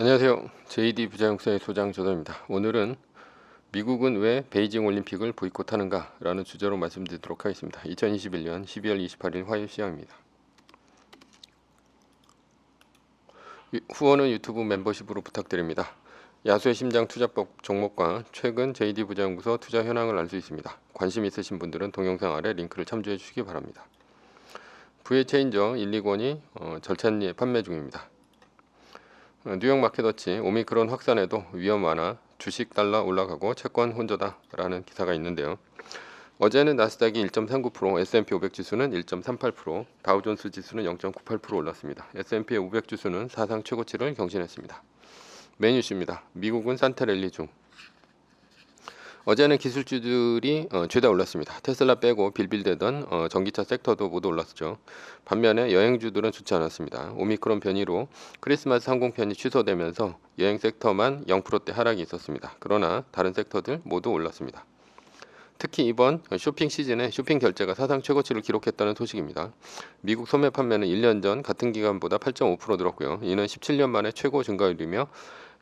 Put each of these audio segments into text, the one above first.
안녕하세요. JD 부자영사의 소장 조담입니다. 오늘은 미국은 왜 베이징 올림픽을 보이콧하는가 라는 주제로 말씀드리도록 하겠습니다. 2021년 12월 28일 화요일 시황입니다. 유- 후원은 유튜브 멤버십으로 부탁드립니다. 야수의 심장 투자법 종목과 최근 JD 부자연구소 투자 현황을 알 수 있습니다. 관심 있으신 분들은 동영상 아래 링크를 참조해 주시기 바랍니다. VH체인저 120이 어, 절찬리에 판매 중입니다. 어, 뉴욕 마켓워치 오미크론 확산에도 위험 완화, 주식 달러 올라가고 채권 혼조다라는 기사가 있는데요. 어제는 나스닥이 1.39%, S&P 500 지수는 1.38%, 다우존스 지수는 0.98% 올랐습니다. S&P 500 지수는 사상 최고치를 경신했습니다. 메뉴입니다. 미국은 산타랠리 중. 어제는 기술주들이 어, 죄다 올랐습니다. 테슬라 빼고 빌빌대던 어, 전기차 섹터도 모두 올랐죠. 반면에 여행주들은 좋지 않았습니다. 오미크론 변이로 크리스마스 항공편이 취소되면서 여행 섹터만 0%대 하락이 있었습니다. 그러나 다른 섹터들 모두 올랐습니다. 특히 이번 쇼핑 시즌에 쇼핑 결제가 사상 최고치를 기록했다는 소식입니다. 미국 소매 판매는 1년 전 같은 기간보다 8.5% 늘었고요. 이는 17년 만에 최고 증가율이며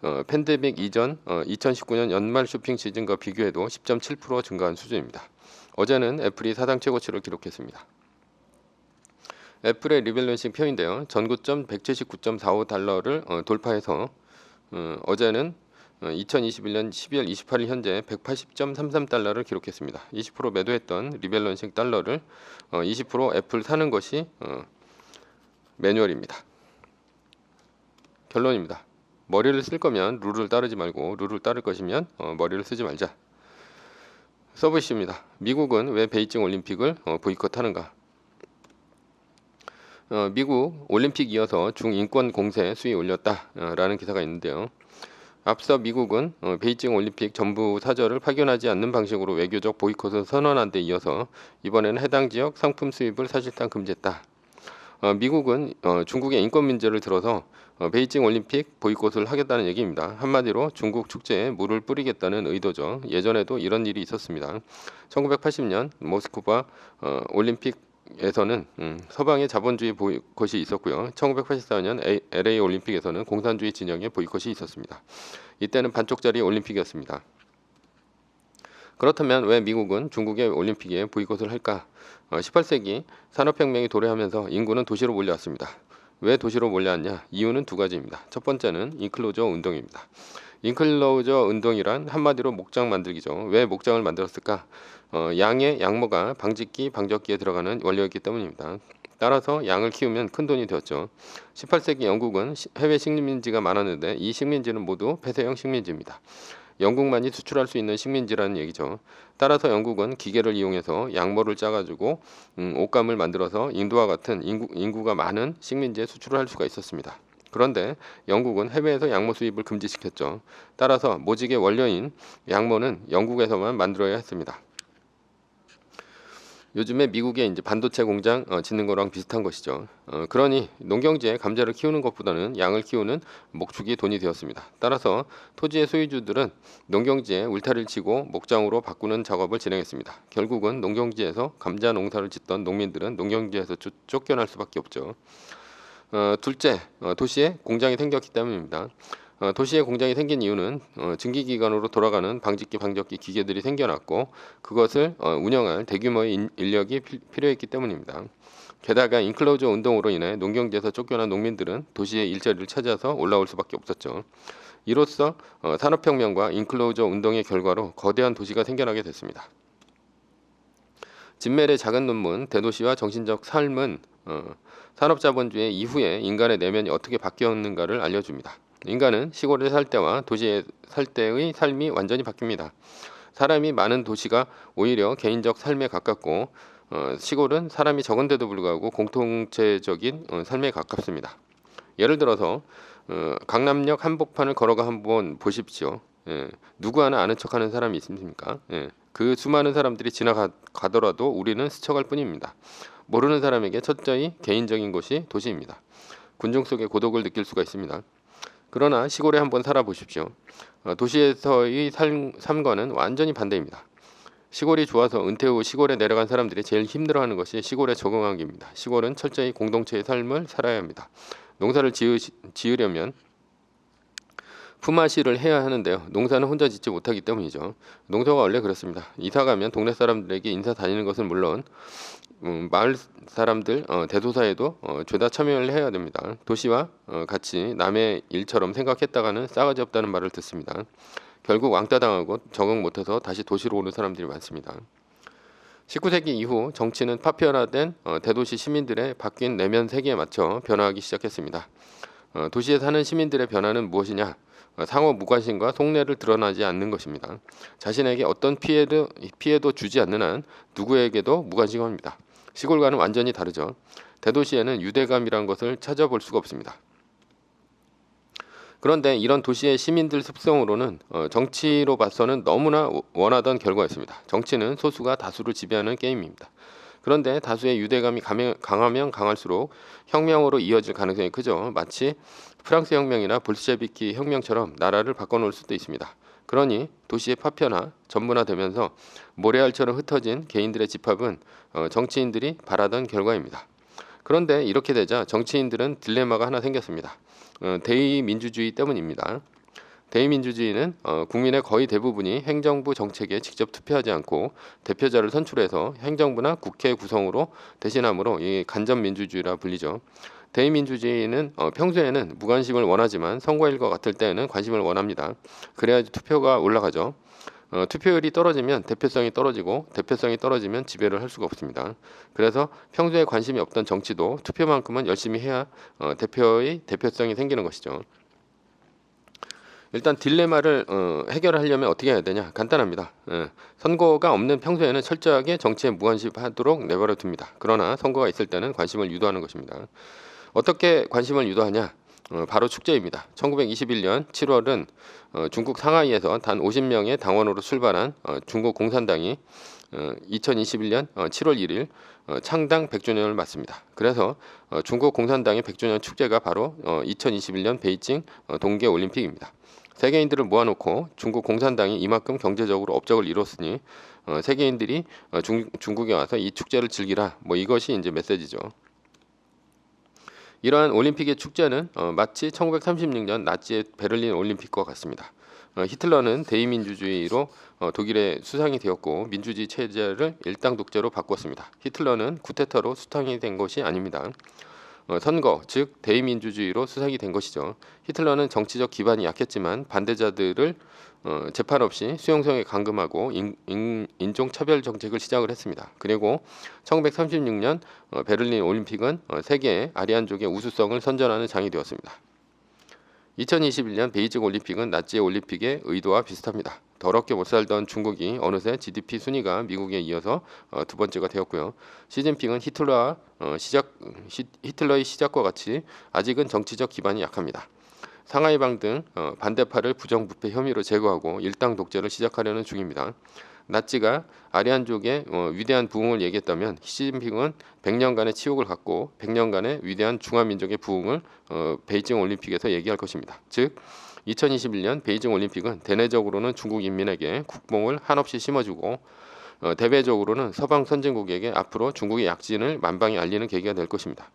어, 팬데믹 이전 어, 2019년 연말 쇼핑 시즌과 비교해도 10.7% 증가한 수준입니다. 어제는 애플이 사상 최고치를 기록했습니다. 애플의 리밸런싱 표인데요. 전고점 179.45달러를 어, 돌파해서 어, 어제는 어, 2021년 12월 28일 현재 180.33달러를 기록했습니다. 20% 매도했던 리밸런싱 달러를 어, 20% 애플 사는 것이 어, 매뉴얼입니다. 결론입니다. 머리를 쓸 거면 룰을 따르지 말고 룰을 따를 것이면 어, 머리를 쓰지 말자. 서브이슈입니다. 미국은 왜 베이징 올림픽을 어, 보이콧하는가? 어, 미국 올림픽 이어서 중인권 공세 수위 올렸다라는 기사가 있는데요. 앞서 미국은 어, 베이징 올림픽 전부 사절을 파견하지 않는 방식으로 외교적 보이콧을 선언한 데 이어서 이번에는 해당 지역 상품 수입을 사실상 금지했다. 어, 미국은 어, 중국의 인권 문제를 들어서 어, 베이징 올림픽 보이콧을 하겠다는 얘기입니다. 한마디로 중국 축제에 물을 뿌리겠다는 의도죠. 예전에도 이런 일이 있었습니다. 1980년 모스크바 어, 올림픽 에서는 음, 서방의 자본주의 보이콧이 있었고요. 1984년 A, LA 올림픽에서는 공산주의 진영의 보이콧이 있었습니다. 이때는 반쪽짜리 올림픽이었습니다. 그렇다면 왜 미국은 중국의 올림픽에 보이콧을 할까? 어, 18세기 산업혁명이 도래하면서 인구는 도시로 몰려왔습니다. 왜 도시로 몰려왔냐? 이유는 두 가지입니다. 첫 번째는 인클로저 운동입니다. 인클로저 운동이란 한마디로 목장 만들기죠. 왜 목장을 만들었을까? 어, 양의 양모가 방직기, 방적기에 들어가는 원료였기 때문입니다. 따라서 양을 키우면 큰 돈이 되었죠. 18세기 영국은 시- 해외 식민지가 많았는데 이 식민지는 모두 폐쇄형 식민지입니다. 영국만이 수출할 수 있는 식민지라는 얘기죠. 따라서 영국은 기계를 이용해서 양모를 짜가지고 음, 옷감을 만들어서 인도와 같은 인구, 인구가 많은 식민지에 수출을 할 수가 있었습니다. 그런데 영국은 해외에서 양모 수입을 금지시켰죠. 따라서 모직의 원료인 양모는 영국에서만 만들어야 했습니다. 요즘에 미국에 이제 반도체 공장 어, 짓는 거랑 비슷한 것이죠. 어, 그러니 농경지에 감자를 키우는 것보다는 양을 키우는 목축이 돈이 되었습니다. 따라서 토지의 소유주들은 농경지에 울타리를 치고 목장으로 바꾸는 작업을 진행했습니다. 결국은 농경지에서 감자 농사를 짓던 농민들은 농경지에서 쫓, 쫓겨날 수밖에 없죠. 어, 둘째, 어, 도시에 공장이 생겼기 때문입니다. 어, 도시에 공장이 생긴 이유는 어, 증기기관으로 돌아가는 방직기, 방적기 기계들이 생겨났고 그것을 어, 운영할 대규모의 인, 인력이 피, 필요했기 때문입니다. 게다가 인클로저 운동으로 인해 농경지에서 쫓겨난 농민들은 도시의 일자리를 찾아서 올라올 수밖에 없었죠. 이로써 어, 산업혁명과 인클로저 운동의 결과로 거대한 도시가 생겨나게 됐습니다. 진멜의 작은 논문 대도시와 정신적 삶은 어, 산업자본주의 이후에 인간의 내면이 어떻게 바뀌었는가를 알려줍니다. 인간은 시골에 살 때와 도시에 살 때의 삶이 완전히 바뀝니다. 사람이 많은 도시가 오히려 개인적 삶에 가깝고 어, 시골은 사람이 적은데도 불구하고 공통체적인 어, 삶에 가깝습니다. 예를 들어서 어, 강남역 한복판을 걸어가 한번 보십시오. 예, 누구 하나 아는 척하는 사람이 있습니까? 예, 그 수많은 사람들이 지나가더라도 우리는 스쳐갈 뿐입니다. 모르는 사람에게 철저히 개인적인 곳이 도시입니다. 군중 속의 고독을 느낄 수가 있습니다. 그러나 시골에 한번 살아보십시오. 어, 도시에서의 삶, 삶과는 완전히 반대입니다. 시골이 좋아서 은퇴 후 시골에 내려간 사람들이 제일 힘들어하는 것이 시골에 적응하기입니다. 시골은 철저히 공동체의 삶을 살아야 합니다. 농사를 지으, 지으려면 품앗이를 해야 하는데요. 농사는 혼자 짓지 못하기 때문이죠. 농사가 원래 그렇습니다. 이사 가면 동네 사람들에게 인사 다니는 것은 물론 음, 마을 사람들 어, 대소사에도 어, 죄다 참여를 해야 됩니다. 도시와 어, 같이 남의 일처럼 생각했다가는 싸가지 없다는 말을 듣습니다. 결국 왕따 당하고 적응 못해서 다시 도시로 오는 사람들이 많습니다. 19세기 이후 정치는 파편화된 어, 대도시 시민들의 바뀐 내면 세계에 맞춰 변화하기 시작했습니다. 어, 도시에 사는 시민들의 변화는 무엇이냐? 어, 상호 무관심과 속내를 드러나지 않는 것입니다. 자신에게 어떤 피해도 피해도 주지 않는 한 누구에게도 무관심합니다. 시골과는 완전히 다르죠. 대도시에는 유대감이란 것을 찾아볼 수가 없습니다. 그런데 이런 도시의 시민들 습성으로는 어, 정치로 봐서는 너무나 원하던 결과였습니다. 정치는 소수가 다수를 지배하는 게임입니다. 그런데 다수의 유대감이 강하면 강할수록 혁명으로 이어질 가능성이 크죠. 마치 프랑스 혁명이나 볼셰비키 혁명처럼 나라를 바꿔놓을 수도 있습니다. 그러니 도시의 파편화, 전문화되면서 모래알처럼 흩어진 개인들의 집합은 어, 정치인들이 바라던 결과입니다. 그런데 이렇게 되자 정치인들은 딜레마가 하나 생겼습니다. 어, 대의민주주의 때문입니다. 대의민주주의는 어, 국민의 거의 대부분이 행정부 정책에 직접 투표하지 않고 대표자를 선출해서 행정부나 국회 구성으로 대신함으로 이 간접민주주의라 불리죠. 대의민주주의는 어, 평소에는 무관심을 원하지만 선거일과 같을 때에는 관심을 원합니다. 그래야지 투표가 올라가죠. 어, 투표율이 떨어지면 대표성이 떨어지고 대표성이 떨어지면 지배를 할 수가 없습니다. 그래서 평소에 관심이 없던 정치도 투표만큼은 열심히 해야 어, 대표의 대표성이 생기는 것이죠. 일단 딜레마를 어, 해결하려면 어떻게 해야 되냐 간단합니다. 예, 선거가 없는 평소에는 철저하게 정치에 무관심하도록 내버려 둡니다. 그러나 선거가 있을 때는 관심을 유도하는 것입니다. 어떻게 관심을 유도하냐? 어, 바로 축제입니다. 1921년 7월은 어, 중국 상하이에서 단 50명의 당원으로 출발한 어, 중국 공산당이 어, 2021년 어, 7월 1일 어, 창당 100주년을 맞습니다. 그래서 어, 중국 공산당의 100주년 축제가 바로 어, 2021년 베이징 어, 동계 올림픽입니다. 세계인들을 모아놓고 중국 공산당이 이만큼 경제적으로 업적을 이뤘으니 어, 세계인들이 어, 중, 중국에 와서 이 축제를 즐기라. 뭐 이것이 이제 메시지죠. 이러한 올림픽의 축제는 어, 마치 1936년 나치의 베를린 올림픽과 같습니다. 어, 히틀러는 대의민주주의로 어, 독일의 수상이 되었고 민주주의 체제를 일당 독재로 바꿨습니다. 히틀러는 쿠데타로 수상이 된 것이 아닙니다. 어, 선거 즉 대의민주주의로 수상이 된 것이죠. 히틀러는 정치적 기반이 약했지만 반대자들을 어, 재판 없이 수용성에 감금하고 인, 인, 인 종차별 정책을 시작을 했습니다. 그리고 1936년 어, 베를린 올림픽은 어, 세계의 아리안족의 우수성을 선전하는 장이 되었습니다. 2021년 베이징 올림픽은 나치의 올림픽의 의도와 비슷합니다. 더럽게 못 살던 중국이 어느새 GDP 순위가 미국에 이어서 어, 두 번째가 되었고요. 시진핑은 히틀러 어, 시작 히, 히틀러의 시작과 같이 아직은 정치적 기반이 약합니다. 상하이방 등 어, 반대파를 부정부패 혐의로 제거하고 일당 독재를 시작하려는 중입니다. 나치가 아리안족의 어, 위대한 부흥을 얘기했다면 시진핑은 100년간의 치욕을 갖고 100년간의 위대한 중화민족의 부흥을 어, 베이징 올림픽에서 얘기할 것입니다. 즉 2021년 베이징 올림픽은 대내적으로는 중국 인민에게 국뽕을 한없이 심어주고 어, 대외적으로는 서방 선진국에게 앞으로 중국의 약진을 만방에 알리는 계기가 될 것입니다.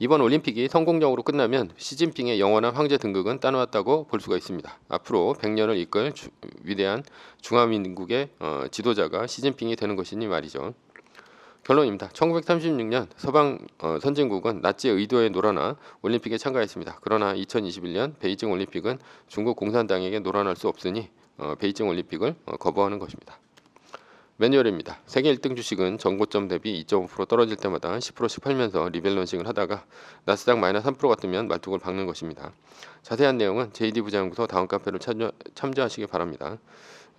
이번 올림픽이 성공적으로 끝나면 시진핑의 영원한 황제 등극은 따놓았다고 볼 수가 있습니다. 앞으로 100년을 이끌 주, 위대한 중화민국의 어, 지도자가 시진핑이 되는 것이니 말이죠. 결론입니다. 1936년 서방 어, 선진국은 나치의 의도에 놀아나 올림픽에 참가했습니다. 그러나 2021년 베이징 올림픽은 중국 공산당에게 놀아날 수 없으니 어, 베이징 올림픽을 어, 거부하는 것입니다. 매뉴얼입니다. 세계 1등 주식은 전고점 대비 2.5% 떨어질 때마다 10%씩 팔면서 리밸런싱을 하다가 나스닥 마이너스 3%가 뜨면 말뚝을 박는 것입니다. 자세한 내용은 JD 부장연구소 다음 카페를 참조, 참조하시기 바랍니다.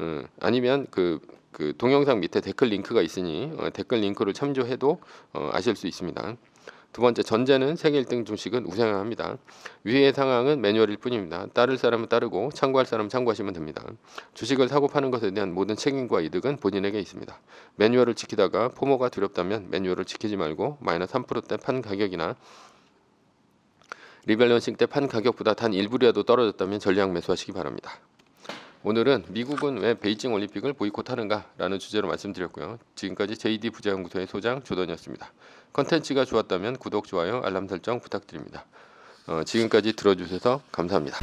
음, 아니면 그, 그 동영상 밑에 댓글 링크가 있으니 어, 댓글 링크를 참조해도 어, 아실 수 있습니다. 두 번째 전제는 세계 1등 주식은 우상향합니다. 위의 상황은 매뉴얼일 뿐입니다. 따를 사람은 따르고 참고할 사람은 참고하시면 됩니다. 주식을 사고 파는 것에 대한 모든 책임과 이득은 본인에게 있습니다. 매뉴얼을 지키다가 포모가 두렵다면 매뉴얼을 지키지 말고 마이너스 3%대 판 가격이나 리밸런싱 때 판 가격보다 단 1불이라도 떨어졌다면 전량 매수하시기 바랍니다. 오늘은 미국은 왜 베이징 올림픽을 보이콧하는가라는 주제로 말씀드렸고요. 지금까지 JD 부자연구소의 소장 조던이었습니다. 컨텐츠가 좋았다면 구독, 좋아요, 알람 설정 부탁드립니다. 어, 지금까지 들어주셔서 감사합니다.